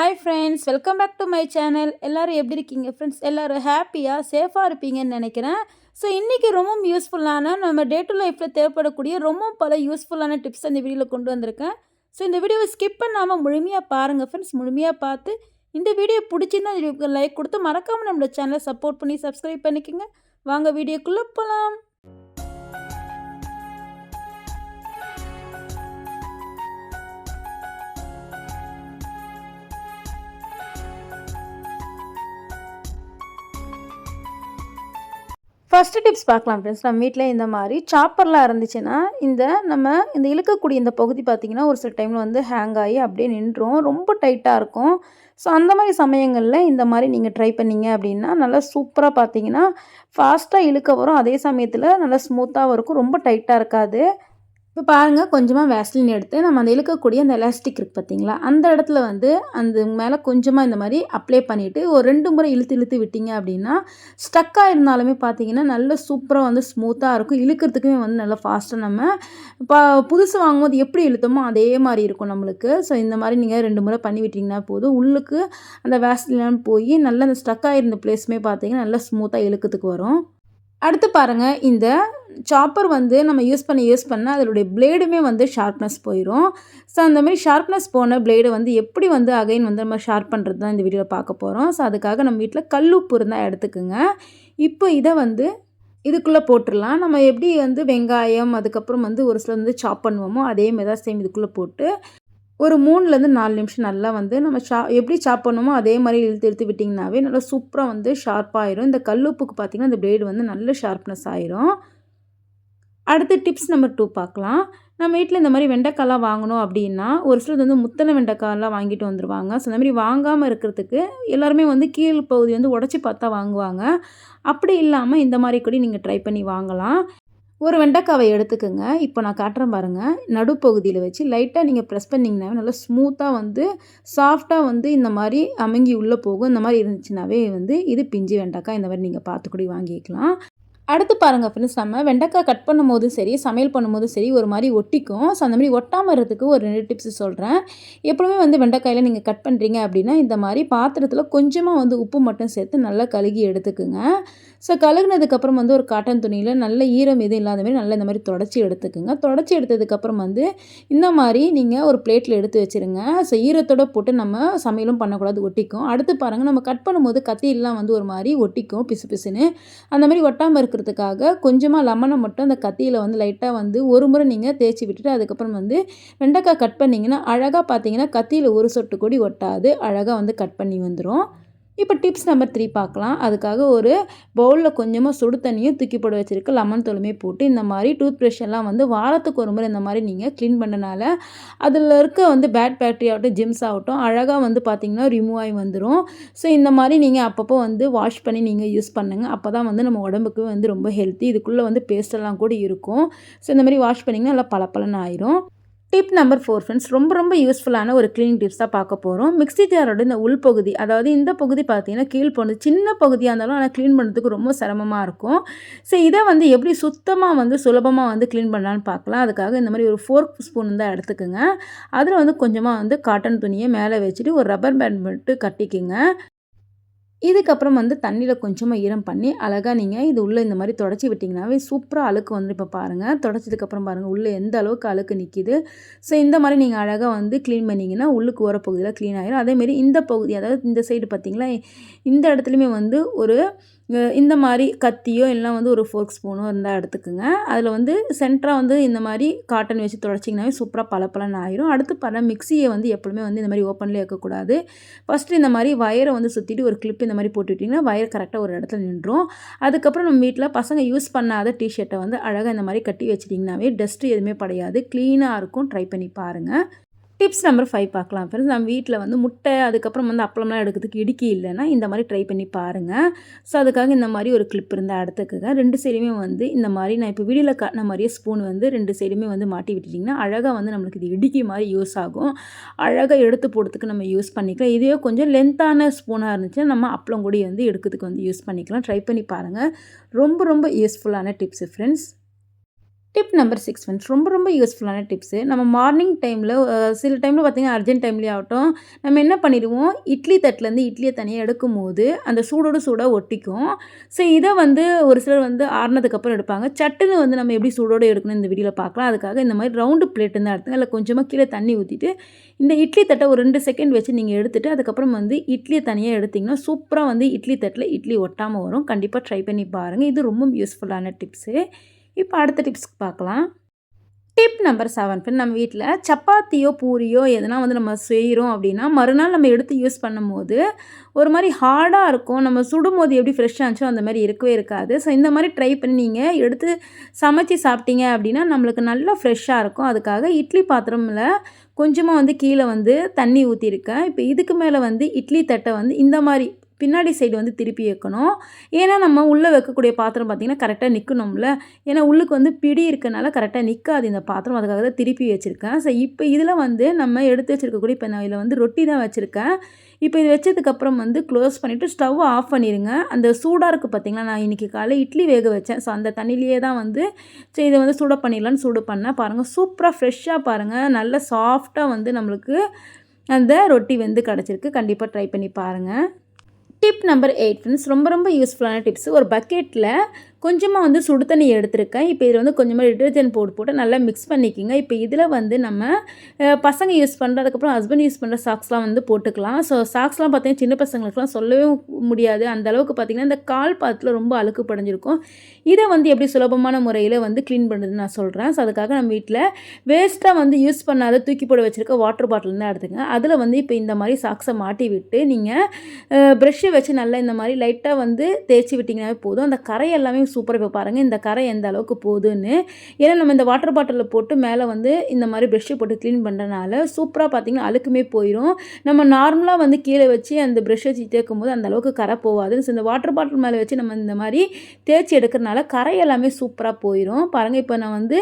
Hi friends welcome back to my channel எல்லோரும் எப்படி இருக்கீங்க? ஃப்ரெண்ட்ஸ் எல்லோரும் ஹாப்பியாக சேஃபாக இருப்பீங்கன்னு நினைக்கிறேன். ஸோ இன்றைக்கி ரொம்பவும் யூஸ்ஃபுல்லான நம்ம டே டு லைஃப்பில் தேவைப்படக்கூடிய ரொம்ப பல யூஸ்ஃபுல்லான டிப்ஸ் அந்த வீடியோவில் கொண்டு வந்திருக்கேன். ஸோ இந்த வீடியோவை ஸ்கிப் பண்ணாமல் முழுமையாக பாருங்கள் ஃப்ரெண்ட்ஸ் முழுமையாக பார்த்து. இந்த வீடியோ பிடிச்சிருந்தா இந்த லைக் கொடுத்து மறக்காமல் நம்மளோட சேனலை சப்போர்ட் பண்ணி சப்ஸ்கிரைப் பண்ணிக்கோங்க. வாங்க வீடியோக்குள்ளே போகலாம் ஃபஸ்ட்டு டிப்ஸ் பார்க்கலாம் ஃப்ரெண்ட்ஸ் நம்ம வீட்டில் இந்த மாதிரி சாப்பர்லாம் இருந்துச்சுன்னா இந்த நம்ம இந்த இழுக்கக்கூடிய இந்த பகுதி பார்த்திங்கன்னா ஒரு சில டைமில் வந்து ஹேங் ஆகி அப்படியே நின்றோம் ரொம்ப டைட்டாக இருக்கும். ஸோ அந்த மாதிரி சமயங்களில் இந்த மாதிரி நீங்கள் ட்ரை பண்ணிங்க அப்படின்னா நல்லா சூப்பராக பார்த்தீங்கன்னா ஃபாஸ்ட்டாக இழுக்க வரும். அதே சமயத்தில் நல்லா ஸ்மூத்தாகவும் இருக்கும். ரொம்ப டைட்டாக இருக்காது. இப்போ பாருங்கள் கொஞ்சமாக வேஸ்லின் எடுத்து நம்ம அந்த இழுக்கக்கூடிய அந்த எலாஸ்டிக் இருக்குது பார்த்தீங்களா அந்த இடத்துல வந்து அந்த மேலே கொஞ்சமாக இந்த மாதிரி அப்ளை பண்ணிவிட்டு ஒரு ரெண்டு முறை இழுத்து இழுத்து விட்டீங்க அப்படின்னா ஸ்டக்காக இருந்தாலுமே பார்த்தீங்கன்னா நல்ல சூப்பராக வந்து ஸ்மூத்தாக இருக்கும். இழுக்கிறதுக்குமே வந்து நல்லா ஃபாஸ்ட்டாக நம்ம இப்போ புதுசு வாங்கும்போது எப்படி இழுத்தோமோ அதே மாதிரி இருக்கும் நம்மளுக்கு. ஸோ இந்த மாதிரி நீங்கள் ரெண்டு முறை பண்ணி விட்டிங்கன்னா போதும். உள்ளுக்கு அந்த வேஸ்லின் போய் நல்லா அந்த ஸ்டக்காக இருந்த பிளேஸுமே பார்த்தீங்கன்னா நல்லா ஸ்மூத்தாக இழுக்கிறதுக்கு வரும். அடுத்து பாருங்கள் இந்த சாப்பர் வந்து நம்ம யூஸ் பண்ணி யூஸ் பண்ணால் அதனுடைய பிளேடுமே வந்து ஷார்ப்னஸ் போயிடும் ஸோ அந்த மாதிரி ஷார்ப்னஸ் போன பிளேடை வந்து எப்படி வந்து அகைன் வந்து நம்ம ஷார்ப் பண்ணுறது தான் இந்த வீடியோவில் பார்க்க போகிறோம் ஸோ அதுக்காக நம்ம வீட்டில் கல்லுப்பு இருந்தால் எடுத்துக்கோங்க. இப்போ இதை வந்து இதுக்குள்ளே போட்டுடலாம். நம்ம எப்படி வந்து வெங்காயம் அதுக்கப்புறம் வந்து ஒரு சில வந்து சாப் பண்ணுவோமோ அதேமாதிரி தான் சேம் இதுக்குள்ளே போட்டு ஒரு மூணுலேருந்து நாலு நிமிஷம் நல்லா வந்து நம்ம ஷா எப்படி சாப் பண்ணுமோ அதே மாதிரி இழுத்து இழுத்து விட்டிங்கனாவே நல்லா சூப்பராக வந்து ஷார்ப்பாகிடும் இந்த கல்லுப்புக்கு பார்த்திங்கன்னா இந்த பிளேடு வந்து நல்ல ஷார்ப்னஸ் ஆயிரும். அடுத்து டிப்ஸ் நம்பர் டூ பார்க்கலாம். நம்ம வீட்டில் இந்த மாதிரி வெண்டைக்காய்லாம் வாங்கணும் அப்படின்னா ஒரு சிலர் வந்து முத்தனை வெண்டைக்காயெல்லாம் வாங்கிட்டு வந்துடுவாங்க ஸோ அந்த மாதிரி வாங்காமல் இருக்கிறதுக்கு எல்லாருமே வந்து கீழ் பகுதி வந்து உடச்சி பார்த்தா வாங்குவாங்க. அப்படி இல்லாமல் இந்த மாதிரி கூட நீங்கள் ட்ரை பண்ணி வாங்கலாம். ஒரு வெண்டைக்காவை எடுத்துக்கோங்க. இப்போ நான் காட்டுறேன் பாருங்கள் நடுப்பகுதியில் வச்சு லைட்டாக நீங்கள் ப்ரெஸ் பண்ணிங்கனாவே நல்லா ஸ்மூத்தாக வந்து சாஃப்டாக வந்து இந்த மாதிரி அமுங்கி உள்ளே போகும். இந்த மாதிரி இருந்துச்சுனாவே வந்து இது பிஞ்சு வெண்டைக்காய். இந்த மாதிரி நீங்கள் பார்த்து கூட வாங்கிக்கலாம். அடுத்து பாருங்கள் ஃப்ரெண்ட்ஸ் நம்ம வெண்டைக்காய் கட் பண்ணும்போதும் சரி சமையல் பண்ணும்போதும் சரி ஒரு மாதிரி ஒட்டிக்கும். ஸோ அந்த மாதிரி ஒட்டாமல் இருக்கிறதுக்கு ஒரு ரெண்டு டிப்ஸ் சொல்கிறேன் எப்பவுமே வந்து வெண்டைக்காயில் நீங்கள் கட் பண்ணுறீங்க அப்படின்னா இந்த மாதிரி பாத்திரத்தில் கொஞ்சமாக வந்து உப்பு மட்டும் சேர்த்து நல்லா கழுகி எடுத்துக்குங்க. ஸோ கழுகுனதுக்கப்புறம் வந்து ஒரு காட்டன் துணியில் நல்ல ஈரம் எதுவும் இல்லாத மாதிரி நல்லா இந்த மாதிரி தொடச்சி எடுத்துக்குங்க. தொடச்சி எடுத்ததுக்கப்புறம் வந்து இந்த மாதிரி நீங்கள் ஒரு பிளேட்டில் எடுத்து வச்சுருங்க. ஸோ ஈரத்தோடு போட்டு நம்ம சமையலும் பண்ணக்கூடாது ஒட்டிக்கும். அடுத்து பாருங்கள் நம்ம கட் பண்ணும்போது கத்தியெல்லாம் வந்து ஒரு மாதிரி ஒட்டிக்கும் பிசு பிசுன்னு. அந்த மாதிரி ஒட்டாமல் இருக்கிற கொடுக்கறதுக்காக கொஞ்சமாக லெமனை மட்டும் அந்த கத்தியில் வந்து லைட்டாக வந்து ஒரு முறை நீங்கள் தேய்ச்சி விட்டுட்டு அதுக்கப்புறம் வந்து வெண்டைக்காய் கட் பண்ணிங்கன்னா அழகாக பார்த்தீங்கன்னா கத்தியில் ஒரு சொட்டு கொடி ஒட்டாது. அழகாக வந்து கட் பண்ணி வந்துடும் இப்போ டிப்ஸ் நம்பர் த்ரீ பார்க்கலாம். அதுக்காக ஒரு பவுலில் கொஞ்சமாக சுடு தண்ணியும் தூக்கி போட வச்சுருக்கு. லெமன் தூளுமே போட்டு இந்த மாதிரி டூத் ப்ரஷ் எல்லாம் வந்து வாரத்துக்கு ஒரு முறை இந்த மாதிரி நீங்கள் க்ளீன் பண்ணனால அதில் இருக்க வந்து பேட் பேக்ட்ரி ஆகட்டும் ஜிம்ஸ் ஆகட்டும் அழகாக வந்து பார்த்திங்கன்னா ரிமூவ் ஆகி வந்துடும் ஸோ இந்த மாதிரி நீங்கள் அப்பப்போ வந்து வாஷ் பண்ணி நீங்கள் யூஸ் பண்ணுங்கள் அப்போ தான் வந்து நம்ம உடம்புக்கு வந்து ரொம்ப ஹெல்த்தி இதுக்குள்ளே வந்து பேஸ்டெல்லாம் கூட இருக்கும். ஸோ இந்த மாதிரி வாஷ் பண்ணிங்கன்னா நல்லா பளபளன்னு ஆயிரும். டிப் நம்பர் ஃபோர் ஃப்ரெண்ட்ஸ் ரொம்ப ரொம்ப யூஸ்ஃபுல்லான ஒரு க்ளீனிங் டிப்ஸ் தான் பார்க்க போகிறோம் மிக்சி ஜாரோட இந்த உள்பகுதி அதாவது இந்த பகுதி பார்த்தீங்கன்னா கீழ் போனது சின்ன பகுதியாக இருந்தாலும் ஆனால் க்ளீன் பண்ணுறதுக்கு ரொம்ப சிரமமாக இருக்கும். ஸோ இதை வந்து எப்படி சுத்தமாக வந்து சுலபமாக வந்து க்ளீன் பண்ணலான்னு பார்க்கலாம். அதுக்காக இந்த மாதிரி ஒரு ஃபோர்க் ஸ்பூன் தான் எடுத்துக்கோங்க. அதில் வந்து கொஞ்சமாக வந்து காட்டன் துணியை மேலே வச்சுட்டு ஒரு ரப்பர் பேண்ட் மட்டும் கட்டிக்குங்க. இதுக்கப்புறம் வந்து தண்ணியில் கொஞ்சமாக ஈரம் பண்ணி அழகாக நீங்கள் இது உள்ளே இந்த மாதிரி தொடச்சி விட்டிங்கனாவே சூப்பராக அழுக்கு வந்து இப்போ பாருங்கள் தொடச்சதுக்கப்புறம் பாருங்கள் உள்ளே எந்த அளவுக்கு அழுக்கு நிற்கிது ஸோ இந்த மாதிரி நீங்கள் அழகாக வந்து க்ளீன் பண்ணிங்கன்னா உள்ளுக்கு ஓர பகுதியில் க்ளீன் ஆகிடும் அதேமாரி இந்த பகுதி அதாவது இந்த சைடு பார்த்திங்களா இந்த இடத்துலையுமே வந்து ஒரு இந்த மாதிரி கத்தியோ இல்லைனா வந்து ஒரு ஃபோர்க் ஸ்பூனோ இருந்தால் எடுத்துக்கோங்க. அதில் வந்து சென்டராக வந்து இந்த மாதிரி காட்டன் வச்சு தொடச்சிங்கனாவே சூப்பராக பளபளன்னு ஆயிரும். அடுத்து பல மிக்சியை வந்து எப்பவுமே வந்து இந்த மாதிரி ஓப்பன்லேயே வைக்கக்கூடாது ஃபஸ்ட்டு இந்த மாதிரி வயரை வந்து சுற்றிட்டு ஒரு கிளிப் இந்த மாதிரி போட்டுவிட்டிங்கன்னா வயர் கரெக்டாக ஒரு இடத்துல நின்றும் அதுக்கப்புறம் நம்ம வீட்டில் பசங்க யூஸ் பண்ணாத டிஷர்ட்டை வந்து அழகாக இந்த மாதிரி கட்டி வச்சிட்டிங்கனாவே டஸ்ட்டு எதுவுமே படையாது. க்ளீனாக இருக்கும். ட்ரை பண்ணி பாருங்கள் டிப்ஸ் நம்பர் ஃபைவ் பார்க்கலாம். ஃப்ரெண்ட்ஸ் நம்ம வீட்டில் வந்து முட்டை அதுக்கப்புறம் வந்து அப்பளம்லாம் எடுக்கிறதுக்கு இடுக்கி இல்லைன்னா இந்த மாதிரி ட்ரை பண்ணி பாருங்கள் ஸோ அதுக்காக இந்த மாதிரி ஒரு கிளிப் இருந்தால் எடுத்துக்கோங்க. ரெண்டு சைடுமே வந்து இந்த மாதிரி நான் இப்போ வீடியோவில் காட்டின மாதிரியே ஸ்பூன் வந்து ரெண்டு சைடுமே வந்து மாட்டி விட்டுட்டிங்கன்னா அழகாக வந்து நம்மளுக்கு இது இடுக்கி மாதிரி யூஸ் ஆகும். அழகாக எடுத்து போடுறதுக்கு நம்ம யூஸ் பண்ணிக்கலாம். இதே கொஞ்சம் லென்த்தான ஸ்பூனாக இருந்துச்சுன்னா நம்ம அப்பளம் கூட வந்து எடுக்கிறதுக்கு வந்து யூஸ் பண்ணிக்கலாம். ட்ரை பண்ணி பாருங்கள் ரொம்ப ரொம்ப யூஸ்ஃபுல்லான tips friends tip number six friends ரொம்ப ரொம்ப யூஸ்ஃபுல்லான டிப்ஸு நம்ம மார்னிங் டைமில் சில டைமில் பார்த்தீங்கன்னா அர்ஜென்ட் டைம்லேயே ஆகட்டும் நம்ம என்ன பண்ணிடுவோம்? இட்லி தட்டிலேருந்து இட்லியை தனியாக எடுக்கும் போது அந்த சூடோடு சூடாக ஒட்டிக்கும். ஸோ இதை வந்து ஒரு சிலர் வந்து ஆறுனதுக்கப்புறம் எடுப்பாங்க. சட்டுன்னு வந்து நம்ம எப்படி சூடோடு எடுக்கணும் இந்த வீடியோவில் பார்க்கலாம் அதுக்காக இந்த மாதிரி ரவுண்டு பிளேட் இருந்தால் எடுத்துங்க அதில் கொஞ்சமாக கீழே தண்ணி ஊற்றிட்டு இந்த இட்லி தட்டை ஒரு ரெண்டு செகண்ட் வச்சு நீங்கள் எடுத்துகிட்டு அதுக்கப்புறம் வந்து இட்லியை தனியாக எடுத்திங்கன்னா சூப்பராக வந்து இட்லி தட்டில் இட்லி ஒட்டாமல் வரும். கண்டிப்பாக ட்ரை பண்ணி பாருங்கள் இது ரொம்ப யூஸ்ஃபுல்லான டிப்ஸு இப்போ அடுத்த டிப்ஸ்க்கு பார்க்கலாம். டிப் நம்பர் செவன் ஃபின் நம்ம வீட்டில் சப்பாத்தியோ பூரியோ எதனா வந்து நம்ம செய்கிறோம் அப்படின்னா மறுநாள் நம்ம எடுத்து யூஸ் பண்ணும்போது ஒரு மாதிரி ஹார்டாக இருக்கும். நம்ம சுடும்போது எப்படி ஃப்ரெஷ்ஷாக இருந்துச்சோ அந்த மாதிரி இருக்கவே இருக்காது. ஸோ இந்த மாதிரி ட்ரை பண்ணி நீங்கள் எடுத்து சமைச்சு சாப்பிட்டீங்க அப்படின்னா நம்மளுக்கு நல்லா ஃப்ரெஷ்ஷாக இருக்கும். அதுக்காக இட்லி பாத்திரமில் கொஞ்சமாக வந்து கீழே வந்து தண்ணி ஊற்றிருக்கேன் இப்போ இதுக்கு மேலே வந்து இட்லி தட்டை வந்து இந்த மாதிரி பின்னாடி சைடு வந்து திருப்பி வைக்கணும் ஏன்னா நம்ம உள்ளே வைக்கக்கூடிய பாத்திரம் பார்த்திங்கன்னா கரெக்டாக நிற்கணும்ல ஏன்னா உள்ளுக்கு வந்து பிடி இருக்கனால கரெக்டாக நிற்காது இந்த பாத்திரம். அதுக்காக தான் திருப்பி வச்சுருக்கேன். ஸோ இப்போ இதில் வந்து நம்ம எடுத்து வச்சுருக்கக்கூடிய இப்போ நான் இதில் வந்து ரொட்டி தான் வச்சுருக்கேன். இப்போ இது வச்சதுக்கப்புறம் வந்து க்ளோஸ் பண்ணிவிட்டு ஸ்டவ் ஆஃப் பண்ணிடுங்க அந்த சூடாக இருக்குது பார்த்திங்களா நான் இன்றைக்கி காலையில் இட்லி வேக வச்சேன். ஸோ அந்த தண்ணியிலேயே தான் வந்து சரி இதை வந்து சூட பண்ணிடலான்னு சூடு பண்ணேன். பாருங்கள் சூப்பராக ஃப்ரெஷ்ஷாக பாருங்கள் நல்ல சாஃப்டாக வந்து நம்மளுக்கு அந்த ரொட்டி வந்து கிடச்சிருக்கு. கண்டிப்பாக ட்ரை பண்ணி பாருங்கள் டிப் நம்பர் எயிட் ஃப்ரெண்ட்ஸ் ரொம்ப ரொம்ப யூஸ்ஃபுல்லான டிப்ஸ் ஒரு பக்கெட்டில் கொஞ்சமாக வந்து சுடு தண்ணி எடுத்திருக்கேன். இப்போ இதில் வந்து கொஞ்சமாக டிட்டர்ஜென்ட் போட்டு போட்டு நல்லா மிக்ஸ் பண்ணிக்கிங்க. இப்போ இதில் வந்து நம்ம பசங்க யூஸ் பண்ணுற அதுக்கப்புறம் ஹஸ்பண்ட் யூஸ் பண்ணுற சாக்ஸ்லாம் வந்து போட்டுக்கலாம். ஸோ சாக்ஸ்லாம் பார்த்தீங்கன்னா சின்ன பசங்களுக்குலாம் சொல்லவே முடியாது. அந்த அளவுக்கு பார்த்திங்கன்னா இந்த கால் பாத்தில் ரொம்ப அழுக்கு படைஞ்சிருக்கும். இதை வந்து எப்படி சுலபமான முறையில் வந்து க்ளீன் பண்ணுறது நான் சொல்கிறேன் ஸோ அதுக்காக நம்ம வீட்டில் வேஸ்ட்டாக வந்து யூஸ் பண்ணாத தூக்கி போட வச்சுருக்க வாட்டர் பாட்டில் தான் எடுத்துங்க அதில் வந்து இப்போ இந்த மாதிரி சாக்ஸை மாட்டி விட்டு நீங்கள் ப்ரெஷ்ஷை வச்சு நல்லா இந்த மாதிரி லைட்டாக வந்து தேய்ச்சி விட்டிங்கனாவே போதும். அந்த கரை எல்லாமே சூப்பராக இப்போ பாருங்கள் இந்த கரை எந்த அளவுக்கு போகுதுன்னு. ஏன்னா நம்ம இந்த வாட்டர் பாட்டிலில் போட்டு மேலே வந்து இந்த மாதிரி ப்ரெஷ்ஷை போட்டு க்ளீன் பண்ணுறனால சூப்பராக பார்த்திங்கன்னா அழுக்குமே போயிடும் நம்ம நார்மலாக வந்து கீழே வச்சு அந்த ப்ரெஷ்ஷை வச்சு தேய்க்கும் போது அந்த அளவுக்கு கரை போகாது. இந்த வாட்டர் பாட்டில் மேலே வச்சு நம்ம இந்த மாதிரி தேய்ச்சி எடுக்கிறனால கரை எல்லாமே சூப்பராக போயிடும் பாருங்கள் இப்போ நான் வந்து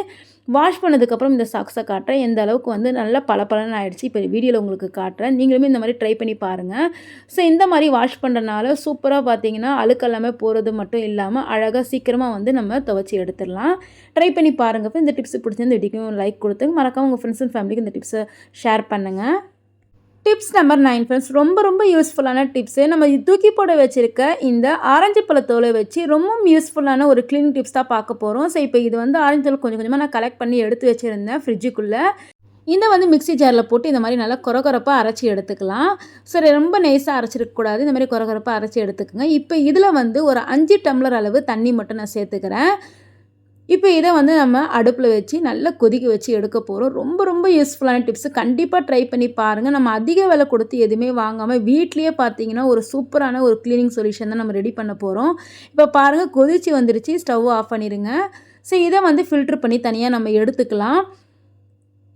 வாஷ் பண்ணதுக்கப்புறம் இந்த சாக்ஸை காட்டுறேன். எந்த அளவுக்கு வந்து நல்லா பளபளன்னு ஆகிடுச்சு இப்போ வீடியோவில் உங்களுக்கு காட்டுறேன். நீங்களுமே இந்த மாதிரி ட்ரை பண்ணி பாருங்கள் ஸோ இந்த மாதிரி வாஷ் பண்ணுறனால சூப்பராக பார்த்தீங்கன்னா அழுக்கெல்லாமே போகிறது மட்டும் இல்லாமல் அழகாக சீக்கிரமாக வந்து நம்ம துவச்சி எடுத்துடலாம். ட்ரை பண்ணி பாருங்கள் இப்போ இந்த டிப்ஸ் பிடிச்சிருந்து வீடியோக்கும் லைக் கொடுத்து மறக்காம உங்கள் ஃப்ரெண்ட்ஸ் அண்ட் ஃபேமிலிக்கு இந்த டிப்ஸை ஷேர் பண்ணுங்கள் டிப்ஸ் நம்பர் நைன் ஃப்ரெண்ட்ஸ் ரொம்ப ரொம்ப யூஸ்ஃபுல்லான டிப்ஸு நம்ம தூக்கி போட வச்சுருக்க இந்த ஆரஞ்சு பழத்தோலை வச்சு ரொம்ப யூஸ்ஃபுல்லான ஒரு க்ளீனிங் டிப்ஸ் தான் பார்க்க போகிறோம் ஸோ இப்போ இது வந்து ஆரஞ்சு தோல் கொஞ்சம் கொஞ்சமாக நான் கலெக்ட் பண்ணி எடுத்து வச்சுருந்தேன் ஃப்ரிட்ஜுக்குள்ளே இதை வந்து மிக்சி ஜாரில் போட்டு இந்த மாதிரி நல்லா குறக்குறப்பாக அரைச்சி எடுத்துக்கலாம். சரி ரொம்ப நைஸாக அரைச்சிருக்கக்கூடாது இந்த மாதிரி குறக்குறப்பாக அரைச்சி எடுத்துக்கோங்க. இப்போ இதில் வந்து ஒரு அஞ்சு டம்ளர் அளவு தண்ணி மட்டும் நான் சேர்த்துக்கிறேன். இப்போ இதை வந்து நம்ம அடுப்பில் வச்சு நல்லா கொதிக்க வச்சு எடுக்க போகிறோம் ரொம்ப ரொம்ப யூஸ்ஃபுல்லான டிப்ஸு கண்டிப்பாக ட்ரை பண்ணி பாருங்கள் நம்ம அதிக விலை கொடுத்து எதுவுமே வாங்காமல் வீட்லேயே பார்த்தீங்கன்னா ஒரு சூப்பரான ஒரு க்ளீனிங் சொல்யூஷன் தான் நம்ம ரெடி பண்ண போகிறோம் இப்போ பாருங்கள் கொதிச்சு வந்துருச்சு. ஸ்டவ் ஆஃப் பண்ணிடுங்க ஸோ இதை வந்து ஃபில்ட்ரு பண்ணி தனியாக நம்ம எடுத்துக்கலாம்.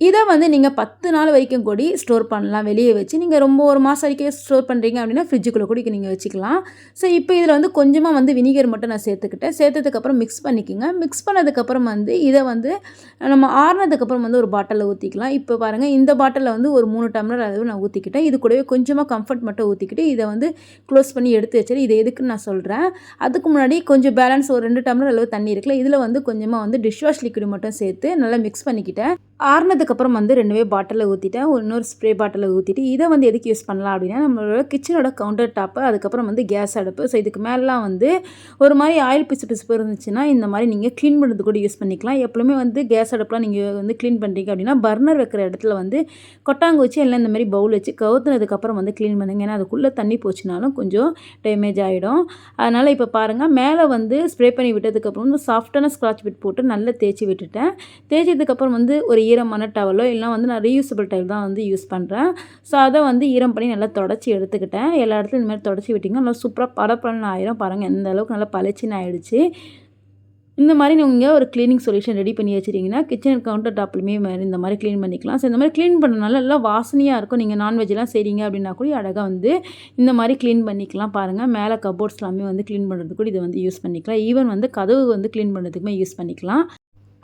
இதை வந்து நீங்கள் பத்து நாள் வரைக்கும் கூடி ஸ்டோர் பண்ணலாம். வெளியே வச்சு நீங்கள் ரொம்ப ஒரு மாதம் வரைக்கும் ஸ்டோர் பண்ணுறீங்க அப்படின்னா ஃப்ரிட்ஜுக்குள்ளே கூட நீங்கள் வச்சுக்கலாம். ஸோ இப்போ இதில் வந்து கொஞ்சமாக வந்து வினிகர் மட்டும் நான் சேர்த்துக்கிட்டேன். சேர்த்ததுக்கப்புறம் மிக்ஸ் பண்ணிக்கோங்க. மிக்ஸ் பண்ணதுக்கப்புறம் வந்து இதை வந்து நம்ம ஆறுனதுக்கப்புறம் வந்து ஒரு பாட்டிலில் ஊற்றிக்கலாம் இப்போ பாருங்கள் இந்த பாட்டிலில் வந்து ஒரு மூணு டம்ளர் அளவு நான் ஊற்றிக்கிட்டேன் இது கூடவே கொஞ்சமாக கம்ஃபர்ட் மட்டும் ஊற்றிக்கிட்டு இதை வந்து க்ளோஸ் பண்ணி எடுத்து வச்சிட்டு இதை எதுக்குன்னு நான் சொல்கிறேன் அதுக்கு முன்னாடி கொஞ்சம் பேலன்ஸ் ஒரு ரெண்டு டம்ளர் அளவு தண்ணி இருக்குல்ல இதில் வந்து கொஞ்சமாக வந்து டிஷ் வாஷ் லிக்விட் மட்டும் சேர்த்து நல்லா மிக்ஸ் பண்ணிக்கிட்டேன். ஆறுனதுக்கப்புறம் வந்து ரெண்டுமே பாட்டிலில் ஊற்றிட்டேன் இன்னொரு ஸ்ப்ரே பாட்டிலில் ஊற்றிட்டு இதை வந்து எதுக்கு யூஸ் பண்ணலாம் அப்படின்னா நம்மளோட கிச்சனோட கவுண்டர் டாப்பு அதுக்கப்புறம் வந்து கேஸ் அடுப்பு. ஸோ இதுக்கு மேலாம் வந்து ஒரு மாதிரி ஆயில் பிசு பிசுப்பு இருந்துச்சுன்னா இந்த மாதிரி நீங்கள் க்ளீன் பண்ணுறது கூட யூஸ் பண்ணிக்கலாம். எப்பவுமே வந்து கேஸ் அடுப்புலாம் நீங்கள் வந்து க்ளீன் பண்ணுறீங்க அப்படின்னா பர்னர் வைக்கிற இடத்துல வந்து கொட்டாங்குச்சி எல்லாம் இந்த மாதிரி பவுல் வச்சு கவுத்துனதுக்கப்புறம் வந்து க்ளீன் பண்ணுங்க. ஏன்னா அதுக்குள்ளே தண்ணி போச்சுனாலும் கொஞ்சம் டேமேஜ் ஆகிடும் அதனால் இப்போ பாருங்கள் மேலே வந்து ஸ்ப்ரே பண்ணி விட்டதுக்கப்புறம் வந்து சாஃப்டான ஸ்க்ராட்ச் பிட் போட்டு நல்லா தேய்ச்சி விட்டுட்டேன். தேய்ச்சதுக்கப்புறம் வந்து ஒரு ஈரமான டவலோ இல்லைனா வந்து நான் ரீயூசபிள் டைல் தான் வந்து யூஸ் பண்ணுறேன் ஸோ அதை வந்து ஈரம் பண்ணி நல்லா தொடச்சி எடுத்துக்கிட்டேன். எல்லா இடத்துலையும் இந்த மாதிரி தொடச்சி விட்டிங்கன்னா நல்லா சூப்பராக படப்படன்னு ஆயிரும். பாருங்கள் எந்த அளவுக்கு நல்லா பளிச்சின்னு ஆயிடுச்சு. இந்த மாதிரி நீங்கள் ஒரு க்ளீனிங் சொல்யூஷன் ரெடி பண்ணி வச்சுட்டிங்கன்னா கிச்சன் கவுண்டர் டாப்லையுமே மாதிரி இந்த மாதிரி க்ளீன் பண்ணிக்கலாம். ஸோ இந்த மாதிரி க்ளீன் பண்ணனால எல்லாம் வாசனையாக இருக்கும். நீங்கள் நான்வெஜ்லாம் செய்கிறீங்க அப்படின்னா கூட அழகாக வந்து இந்த மாதிரி க்ளீன் பண்ணிக்கலாம். பாருங்கள் மேலே கபோர்ட்ஸ் எல்லாமே வந்து க்ளீன் பண்ணுறதுக்கு கூட இதை வந்து யூஸ் பண்ணிக்கலாம். ஈவன் வந்து கதவு வந்து க்ளீன் பண்ணுறதுக்குமே யூஸ் பண்ணிக்கலாம்.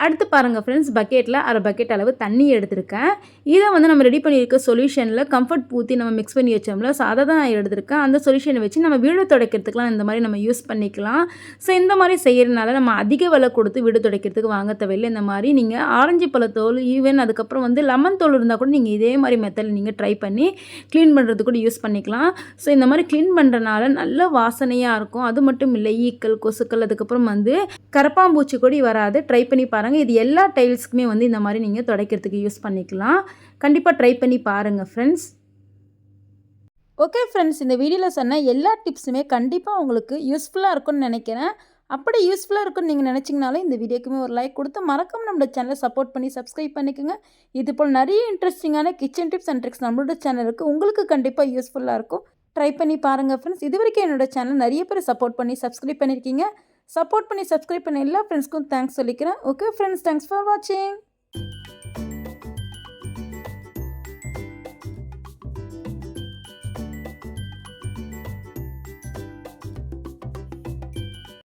அடுத்து பாருங்கள் ஃப்ரெண்ட்ஸ் பக்கெட்டில் அரை பக்கெட் அளவு தண்ணி எடுத்திருக்கேன். இதை வந்து நம்ம ரெடி பண்ணியிருக்க சொல்யூஷனில் கம்ஃபர்ட் பூத்தி நம்ம மிக்ஸ் பண்ணி வச்சோம்ல ஸோ அதை தான் நான் எடுத்திருக்கேன். அந்த சொல்யூஷனை வச்சு நம்ம வீடு துடைக்கிறதுக்குலாம் இந்த மாதிரி நம்ம யூஸ் பண்ணிக்கலாம். ஸோ இந்த மாதிரி செய்கிறதுனால நம்ம அதிக விலை கொடுத்து வீடு துடைக்கிறதுக்கு வாங்க தேவையில்லை. இந்த மாதிரி நீங்கள் ஆரஞ்சு பழத்தோல் ஈவன் அதுக்கப்புறம் வந்து லெமன் தோல் இருந்தால் கூட நீங்கள் இதே மாதிரி மெத்தடில் நீங்கள் ட்ரை பண்ணி க்ளீன் பண்ணுறதுக்கு கூட யூஸ் பண்ணிக்கலாம். ஸோ இந்த மாதிரி க்ளீன் பண்ணுறனால நல்ல வாசனையாக இருக்கும். அது மட்டும் இல்லை ஈக்கள் கொசுக்கள் அதுக்கப்புறம் வந்து கரப்பாம்பூச்சி கொடி வராது. ட்ரை பண்ணி பாருங்கள் இது எல்லா டைல்ஸ்க்குமே வந்து இந்த மாதிரி நீங்கள் துடைக்கிறதுக்கு யூஸ் பண்ணிக்கலாம். கண்டிப்பாக ட்ரை பண்ணி பாருங்கள் ஃப்ரெண்ட்ஸ் ஓகே ஃப்ரெண்ட்ஸ் இந்த வீடியோவில் சொன்ன எல்லா டிப்ஸுமே கண்டிப்பாக உங்களுக்கு யூஸ்ஃபுல்லாக இருக்கும்னு நினைக்கிறேன். அப்படி யூஸ்ஃபுல்லாக இருக்கும்னு நீங்கள் நினச்சிங்கனாலும் இந்த வீடியோக்குமே ஒரு லைக் கொடுத்து மறக்காம நம்மளோட சேனலை சப்போர்ட் பண்ணி சப்ஸ்கிரைப் பண்ணிக்கோங்க. இது போல் நிறைய இன்ட்ரெஸ்டிங்கான கிச்சன் டிப்ஸ் அண்ட் ட்ரிக்ஸ் நம்மளோட சேனலுக்கு உங்களுக்கு கண்டிப்பாக யூஸ்ஃபுல்லாக இருக்கும். ட்ரை பண்ணி பாருங்கள் ஃப்ரெண்ட்ஸ் இது வரைக்கும் என்னோட சேனல் நிறைய பேர் சப்போர்ட் பண்ணி சப்ஸ்கிரைப் பண்ணியிருக்கீங்க சப்போர்ட் பண்ணி சப்ஸ்கிரைப் பண்ண எல்லா ஃப்ரெண்ட்ஸ்க்கும் தேங்க்ஸ் சொல்லிக்கிறேன். ஓகே ஃப்ரெண்ட்ஸ் தேங்க்ஸ் ஃபார் வாட்சிங்